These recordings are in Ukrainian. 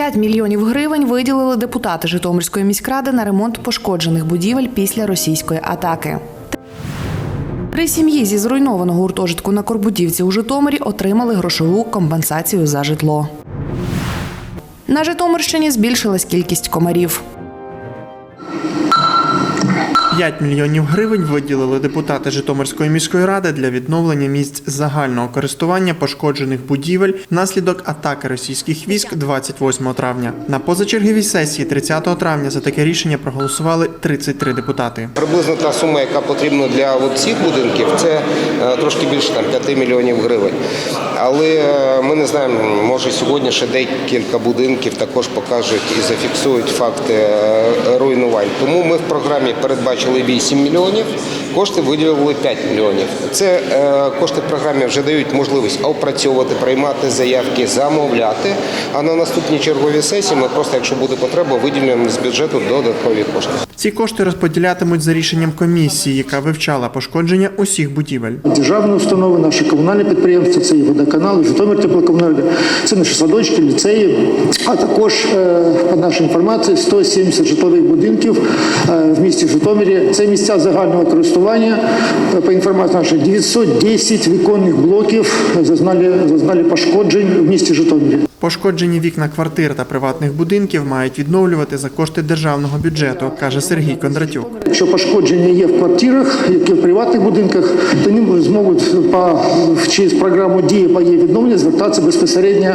5 мільйонів гривень виділили депутати Житомирської міськради на ремонт пошкоджених будівель після російської атаки. Три сім'ї зі зруйнованого гуртожитку на Корбутівці у Житомирі отримали грошову компенсацію за житло. На Житомирщині збільшилась кількість комарів. 5 мільйонів гривень виділили депутати Житомирської міської ради для відновлення місць загального користування пошкоджених будівель внаслідок атаки російських військ 28 травня. На позачерговій сесії 30 травня за таке рішення проголосували 33 депутати. Приблизно та сума, яка потрібна для цих будинків, це е, трошки більше там 5 мільйонів гривень. Але е, ми не знаємо, може сьогодні ще декілька будинків також покажуть і зафіксують факти е, руйнувань. Тому ми в програмі передбачили 8 мільйонів, кошти виділили 5 мільйонів. Це е, кошти в програмі вже дають можливість опрацьовувати, приймати заявки, замовляти. А на наступній черговій сесії ми просто, якщо буде потреба, виділимо з бюджету додаткові кошти. Ці кошти розподілятимуть за рішенням комісії, яка вивчала пошкодження усіх будівель. Державні установи, наші комунальні підприємства, це і водоканал, і Житомир теплокомуненерго, це наші садочки, ліцеї, а також, е, по нашій інформації, 170 житлових будинків е, в місті Житомирі. Це місця загального користування. По інформації нашої 910 віконних блоків зазнали, зазнали пошкоджень в місті Житомирі. Пошкоджені вікна квартир та приватних будинків мають відновлювати за кошти державного бюджету, каже Сергій Кондратюк. Якщо пошкодження є в квартирах, які в приватних будинках, то вони зможуть по через програму дії по її відновленню звертатися безпосередньо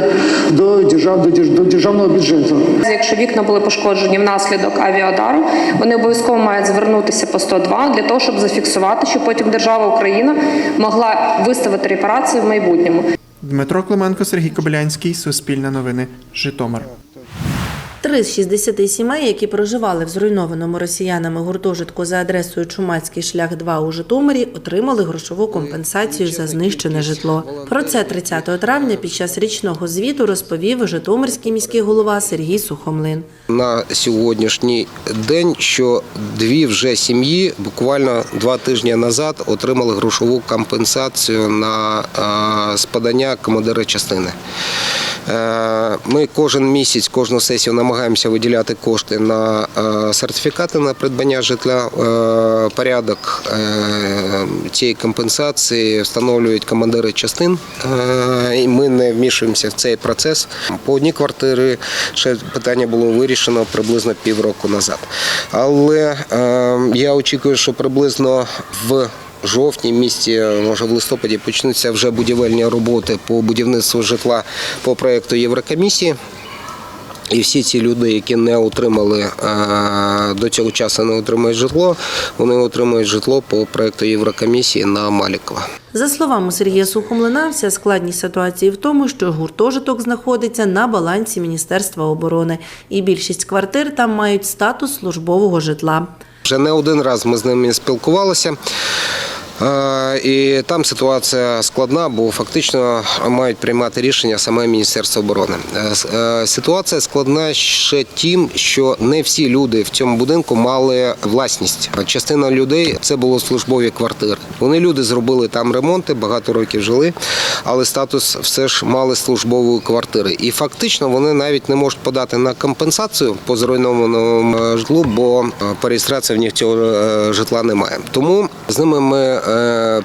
до держав до держ- до державного бюджету. Якщо вікна були пошкоджені внаслідок авіадару, вони обов'язково мають звернутися по 102 для того, щоб зафіксувати, що потім держава Україна могла виставити репарації в майбутньому. Дмитро Клименко, Сергій Кобилянський, Суспільне новини, Житомир. Три з 60 сімей, які проживали в зруйнованому росіянами гуртожитку за адресою Чумацький шлях 2 у Житомирі, отримали грошову компенсацію за знищене житло. Про це 30 травня під час річного звіту розповів Житомирський міський голова Сергій Сухомлин. на сьогоднішній день, що дві вже сім'ї буквально два тижні назад отримали грошову компенсацію на е, спадання командира частини. Е, Ми кожен місяць, кожну сесію намагаємося виділяти кошти на е, сертифікати на придбання житла. Е, Порядок е, цієї компенсації встановлюють командири частин. І ми не вмішуємося в цей процес. По одній квартири ще питання було вирішено приблизно півроку назад. Але я очікую, що приблизно в жовтні місті, може в листопаді, почнуться вже будівельні роботи по будівництву житла по проєкту Єврокомісії. І всі ці люди, які не отримали е, до цього часу, не отримують житло, вони отримують житло по проєкту Єврокомісії на Малікова. За словами Сергія Сухомлина, вся складність ситуації в тому, що гуртожиток знаходиться на балансі Міністерства оборони, і більшість квартир там мають статус службового житла. Вже не один раз ми з ними спілкувалися. І там ситуація складна, бо фактично мають приймати рішення саме Міністерство оборони. Е, е, Ситуація складна ще тим, що не всі люди в цьому будинку мали власність. Частина людей це було службові квартири. Вони люди зробили там ремонти, багато років жили, але статус все ж мали службової квартири. І фактично вони навіть не можуть подати на компенсацію по зруйнованому е, житлу, бо по реєстрації в них цього житла немає. Тому з ними ми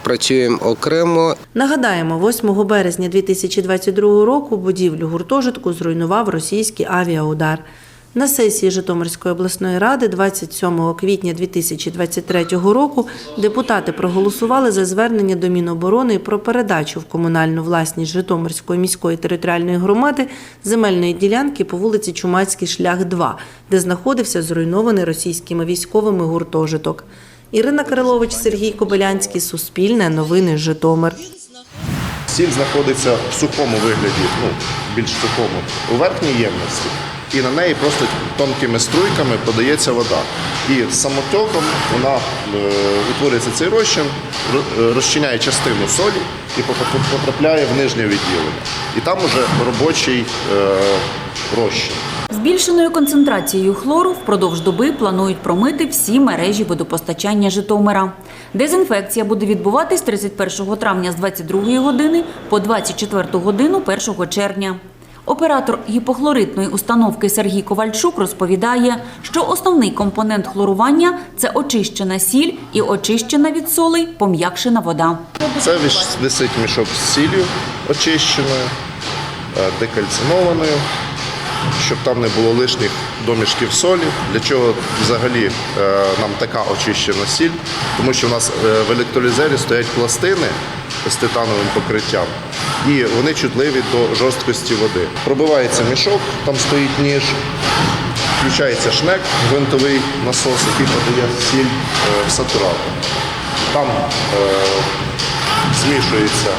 працюємо окремо Нагадаємо, 8 березня 2022 року будівлю гуртожитку зруйнував російський авіаудар. На сесії Житомирської обласної ради 27 квітня 2023 року депутати проголосували за звернення до Міноборони про передачу в комунальну власність Житомирської міської територіальної громади земельної ділянки по вулиці Чумацький шлях 2, де знаходився зруйнований російськими військовими гуртожиток. Ірина Кирилович, Сергій Кобилянський, Суспільне, Новини Житомир. Сіль знаходиться в сухому вигляді, ну, більш сухому, у верхній ємності. І на неї просто тонкими струйками подається вода. І самотоком вона е, утворюється цей розчин, е, розчиняє частину солі і потрапляє в нижнє відділення. І там уже робочий е, розчин. Збільшеною концентрацією хлору впродовж доби планують промити всі мережі водопостачання Житомира. Дезінфекція буде відбуватись 31 травня з 22 години по 24 годину 1 червня. Оператор гіпохлоритної установки Сергій Ковальчук розповідає, що основний компонент хлорування це очищена сіль і очищена від солей пом'якшена вода. Це висить мішок з сіллю очищеною, е, декальцинованою, щоб там не було лишніх домішків солі. Для чого взагалі е, нам така очищена сіль? Тому що в нас е, в електролізері стоять пластини з титановим покриттям, і вони чутливі до жорсткості води. Пробивається мішок, там стоїть ніж, включається шнек, гвинтовий насос, який подає сіль е, в сатуратор. Там е, змішується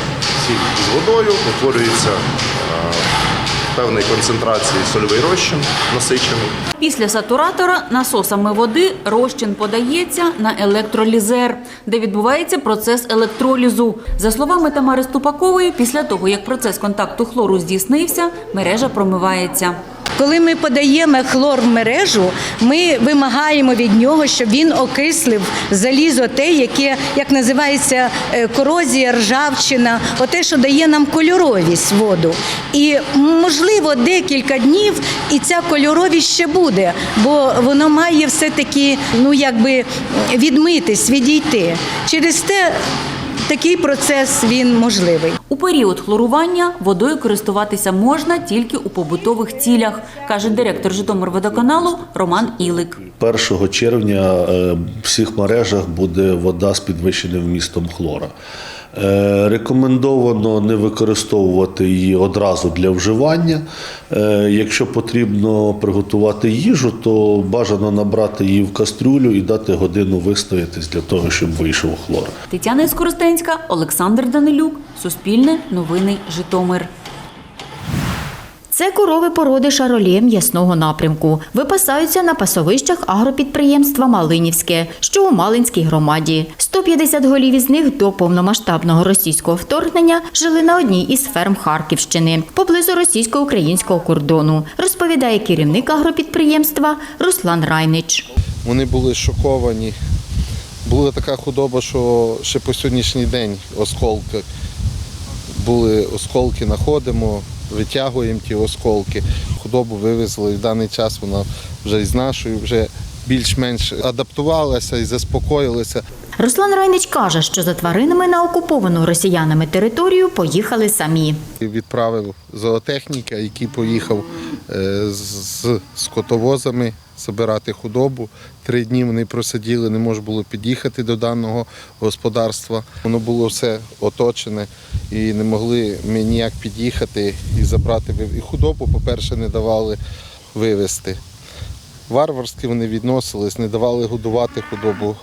сіль з водою, утворюється певної концентрації сольовий розчин насичений. Після сатуратора насосами води розчин подається на електролізер, де відбувається процес електролізу. За словами Тамари Ступакової, після того, як процес контакту хлору здійснився, мережа промивається. Коли ми подаємо хлор в мережу, ми вимагаємо від нього, щоб він окислив залізо те, яке як називається е, корозія, ржавчина, оте, що дає нам кольоровість воду. І можливо декілька днів і ця кольоровість ще буде, бо воно має все таки ну якби відмитись, відійти. Через те такий процес він можливий. У період хлорування водою користуватися можна тільки у побутових цілях, каже директор Житомирводоканалу Роман Ілик. 1 червня е, в всіх мережах буде вода з підвищеним вмістом хлора. Е, Рекомендовано не використовувати її одразу для вживання. Е, Якщо потрібно приготувати їжу, то бажано набрати її в кастрюлю і дати годину вистоятись для того, щоб вийшов хлор. Тетяна Іскоростенська, Олександр Данилюк, Суспільне, Новини, Житомир. Це корови породи шаролє м'ясного напрямку. Випасаються на пасовищах агропідприємства Малинівське, що у Малинській громаді. 150 голів із них до повномасштабного російського вторгнення жили на одній із ферм Харківщини поблизу російсько-українського кордону, розповідає керівник агропідприємства Руслан Райнич. Вони були шоковані. Була така худоба, що ще по сьогоднішній день осколки. Були осколки, знаходимо, витягуємо ті осколки. Худобу вивезли. В даний час вона вже із нашою вже більш-менш адаптувалася і заспокоїлася. Руслан Райнич каже, що за тваринами на окуповану росіянами територію поїхали самі. Відправив зоотехніка, який поїхав з скотовозами збирати худобу. Три дні вони просиділи, не можна було під'їхати до даного господарства. Воно було все оточене і не могли ми ніяк під'їхати і забрати. І худобу, по-перше, не давали вивезти. Варварськи вони відносились, не давали годувати худобу.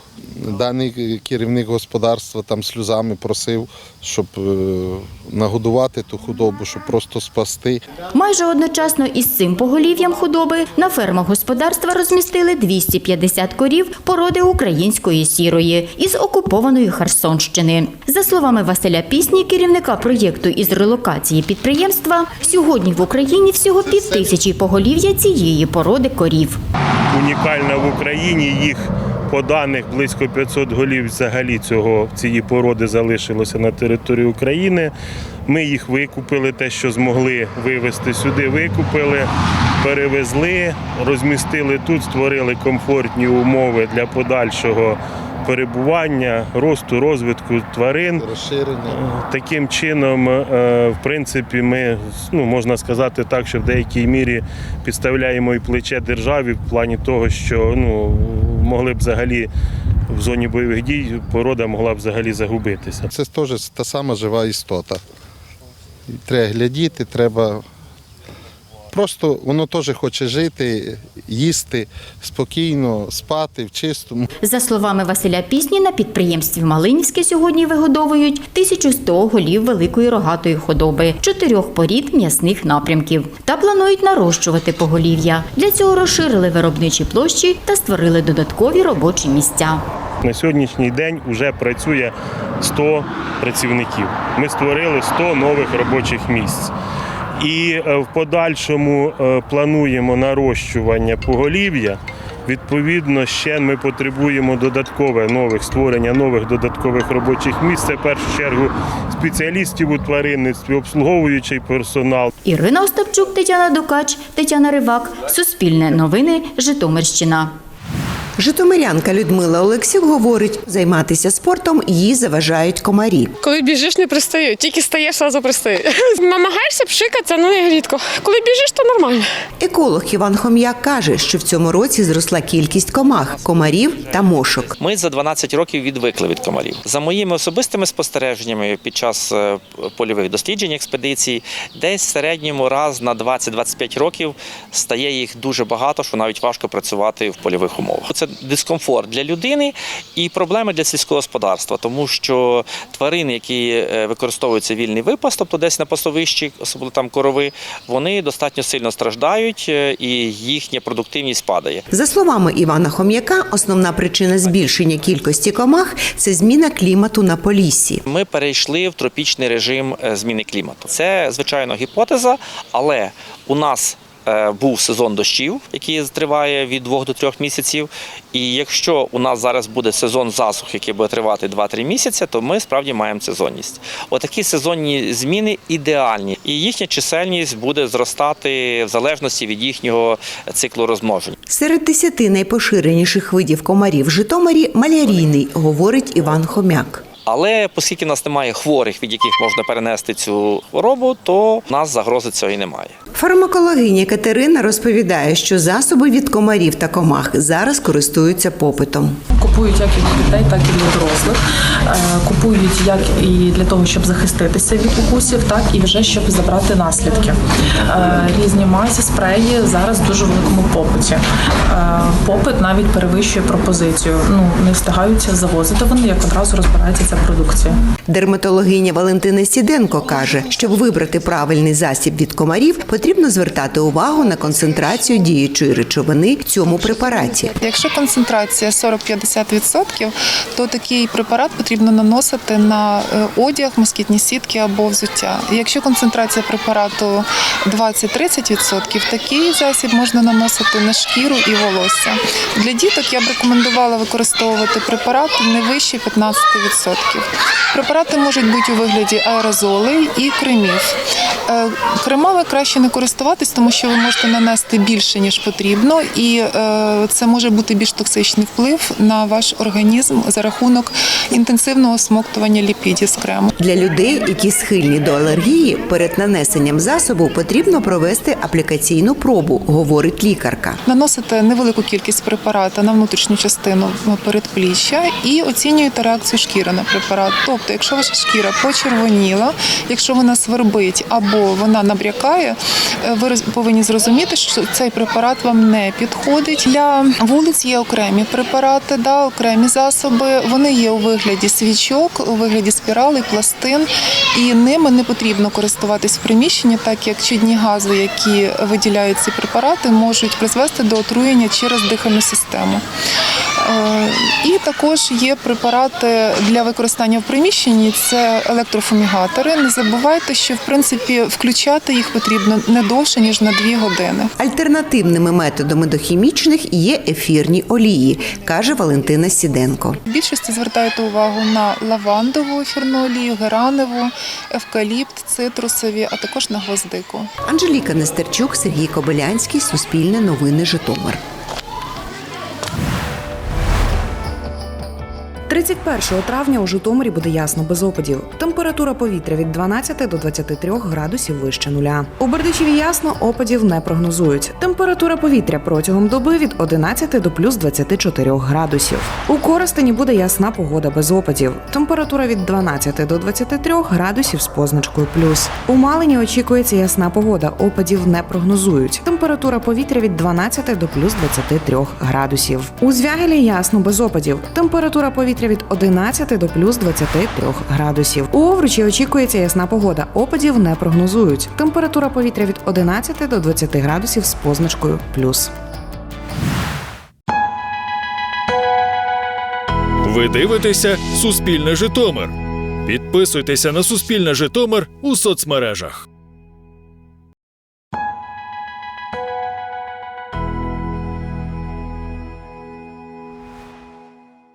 Даний керівник господарства там сльозами просив, щоб е, нагодувати ту худобу, щоб просто спасти. Майже одночасно із цим поголів'ям худоби на фермах господарства розмістили 250 корів породи української сірої із окупованої Херсонщини. За словами Василя Пісні, керівника проєкту із релокації підприємства, сьогодні в Україні всього півтисячі поголів'я цієї породи корів. унікальна в Україні. Їх по даних близько 500 голів взагалі цього цієї породи залишилося на території України. Ми їх викупили, те, що змогли вивезти сюди, викупили, перевезли, розмістили тут, створили комфортні умови для подальшого перебування, росту, розвитку тварин. Розширення. Таким чином, е, в принципі, ми ну можна сказати так, що в деякій мірі підставляємо і плече державі в плані того, що ну могли б взагалі в зоні бойових дій порода могла б взагалі загубитися. Це теж та сама жива істота. Треба глядіти, треба. Просто воно теж хоче жити, їсти спокійно, спати в чистому. За словами Василя Пісні, на підприємстві Малинівське сьогодні вигодовують 1100 голів великої рогатої худоби, чотирьох порід м'ясних напрямків та планують нарощувати поголів'я. Для цього розширили виробничі площі та створили додаткові робочі місця. На сьогоднішній день вже працює 100 працівників. Ми створили 100 нових робочих місць. І е, в подальшому е, плануємо нарощування поголів'я Відповідно, ще ми потребуємо додаткове нових створення нових додаткових робочих місць. Це в першу чергу спеціалістів у тваринництві, обслуговуючий персонал. Ірина Остапчук, Тетяна Дукач, Тетяна Ривак. Суспільне новини. Житомирщина. Житомирянка Людмила Олексюк говорить, займатися спортом їй заважають комарі. Коли біжиш, не пристаю, тільки стаєш, одразу пристаю. Намагаєшся пшикатися, ну як рідко. Коли біжиш, то нормально. Еколог Іван Хом'як каже, що в цьому році зросла кількість комах, комарів та мошок. Ми за 12 років відвикли від комарів. За моїми особистими спостереженнями під час е, польових досліджень експедицій, десь в середньому раз на 20-25 років стає їх дуже багато, що навіть важко працювати в польових умовах. Це дискомфорт для людини і проблеми для сільського господарства, тому що тварини, які е, використовуються вільний випас, тобто десь на пасовищі, особливо там корови, вони достатньо сильно страждають е, і їхня продуктивність падає. За словами Івана Хом'яка, основна причина збільшення кількості комах це зміна клімату на Поліссі. Ми перейшли в тропічний режим е, зміни клімату. Це звичайно гіпотеза, але у нас був сезон дощів, який триває від 2 до 3 місяців. І якщо у нас зараз буде сезон засух, який буде тривати 2-3 місяці, то ми справді маємо сезонність. Отакі сезонні зміни ідеальні, і їхня чисельність буде зростати в залежності від їхнього циклу розмноження. Серед десяти найпоширеніших видів комарів в Житомирі малярійний, говорить Іван Хом'як. Але оскільки в нас немає хворих, від яких можна перенести цю хворобу, то в нас загрози цього і немає. Фармакологиня Катерина розповідає, що засоби від комарів та комах зараз користуються попитом. Купують як і для дітей, так і для дорослих. Е, Купують як і для того, щоб захиститися від укусів, так і вже щоб забрати наслідки. Е, Різні мазі, спреї зараз в дуже великому попиті. Е, Попит навіть перевищує пропозицію. Ну не встигаються завозити вони, як одразу розбирається ця продукція. Дерматологиня Валентина Сіденко каже, щоб вибрати правильний засіб від комарів, потрібно звертати увагу на концентрацію діючої речовини в цьому препараті. Якщо концентрація 40-50%, то такий препарат потрібно наносити на е, одяг, москітні сітки або взуття. Якщо концентрація препарату 20-30%, такий засіб можна наносити на шкіру і волосся. Для діток я б рекомендувала використовувати препарати не вище 15%. Препарати можуть бути у вигляді аерозолей і кремів. Е, Кремами краще не користуватись, тому що ви можете нанести більше ніж потрібно, і е, це може бути більш токсичний вплив на ваш організм за рахунок інтенсивного смоктування ліпідів з крему. Для людей, які схильні до алергії, перед нанесенням засобу потрібно провести аплікаційну пробу, говорить лікарка. Наносите невелику кількість препарата на внутрішню частину передпліччя і оцінюєте реакцію шкіри на препарат. Тобто, якщо ваша шкіра почервоніла, якщо вона свербить або вона набрякає, ви роз- повинні зрозуміти, що цей препарат вам не підходить. Для вулиць є окремі препарати, да, окремі засоби. Вони є у вигляді свічок, у вигляді спіралей, пластин, і ними не потрібно користуватись в приміщенні, так як чадні гази, які виділяють ці препарати, можуть призвести до отруєння через дихальну систему. Е, І також є препарати для використання в приміщенні. Це електрофумігатори. Не забувайте, що в принципі включати їх потрібно не довше ніж на 2 години. Альтернативними методами до хімічних є ефірні олії, каже Валентина Сіденко. Більшості звертайте увагу на лавандову ефірну олію, гераневу, евкаліпт, цитрусові, а також на гвоздику. Анжеліка Нестерчук, Сергій Кобилянський, Суспільне новини Житомир. 31 травня у Житомирі буде ясно без опадів. Температура повітря від 12 до 23 градусів вище нуля. У Бердичеві ясно опадів не прогнозують. Температура повітря протягом доби від 11 до плюс 24 градусів. У Коростені буде ясна погода без опадів. Температура від 12 до 23 градусів з позначкою плюс. У Малині очікується ясна погода. Опадів не прогнозують. Температура повітря від 12 до плюс 23 градусів. У Звягелі ясно без опадів. Температура від 11 до плюс 23 градусів. У Овручі очікується ясна погода. Опадів не прогнозують. Температура повітря від 11 до 20 градусів з позначкою плюс. Ви дивитеся Суспільне Житомир. Підписуйтеся на Суспільне Житомир у соцмережах.